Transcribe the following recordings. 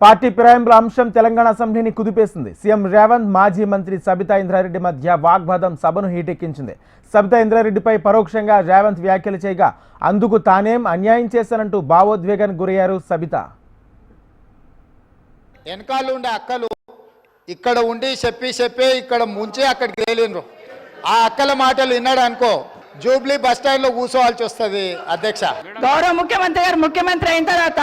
Party ఫిరాయింపుల అంశం తెలంగాణ అసెంబ్లీని కుదిపేసింది. సీఎం రేవంత్ మాజీ మంత్రి సబితా ఇంద్రారెడ్డి మధ్య వాగ్వాదం సభను హీటెక్కించింది. సబితా ఇంద్రారెడ్డిపై పరోక్షంగా రేవంత్ వ్యాఖ్యలు చేయగా అందుకు తానేం అన్యాయం చేశానంటూ భావోద్వేగానికి గురయ్యారు సబిత. వెనకాల ఉండే అక్కలు ఇక్కడ ఉండి చెప్పి చెప్పి ఇక్కడ ముంచి అక్కడికి తేలిండ్రు ఆ అక్కల మాటలు విన్నాడు అనుకో జూబ్లీ బస్ స్టాండ్లో కూర్చోవాల్సి వస్తుంది అధ్యక్ష. గౌరవ ముఖ్యమంత్రి గారు ముఖ్యమంత్రి అయిన తర్వాత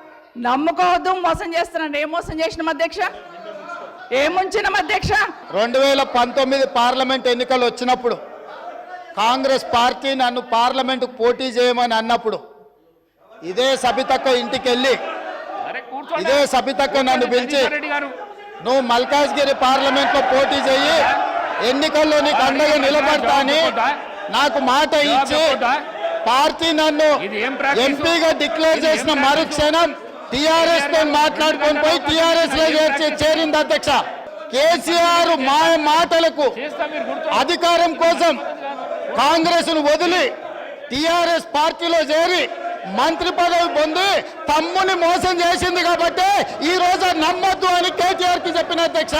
నమ్ముకోవద్దు మోసం చేస్తున్నాను ఏం మోసం చేసిన అధ్యక్ష? ఏముంచిన అధ్యక్ష? రెండు వేల పంతొమ్మిది పార్లమెంట్ ఎన్నికలు వచ్చినప్పుడు కాంగ్రెస్ పార్టీ నన్ను పార్లమెంటుకు పోటీ చేయమని అన్నప్పుడు ఇదే సబితక్క ఇంటికి వెళ్ళి ఇదే సబితక్క నన్ను పిలిచి నువ్వు మల్కాజ్గిరి పార్లమెంట్లో పోటీ చెయ్యి ఎన్నికల్లో నీకు అండగా నిలబడతా అని నాకు మాట ఇచ్చి పార్టీ నన్ను? ఎంపీగా డిక్లేర్ చేసిన? మరుక్షణం టిఆర్ఎస్తో మాట్లాడుకొని పోయి టిఆర్ఎస్లో చేర్చి చేరింది అధ్యక్ష. కేసీఆర్ మా మాటలకు అధికారం కోసం కాంగ్రెస్ను వదిలి టిఆర్ఎస్ పార్టీలో చేరి మంత్రి పదవి పొంది తమ్ముని మోసం చేసింది కాబట్టి ఈ రోజు నమ్మొద్దు అని కేటీఆర్కి చెప్పిన అధ్యక్ష.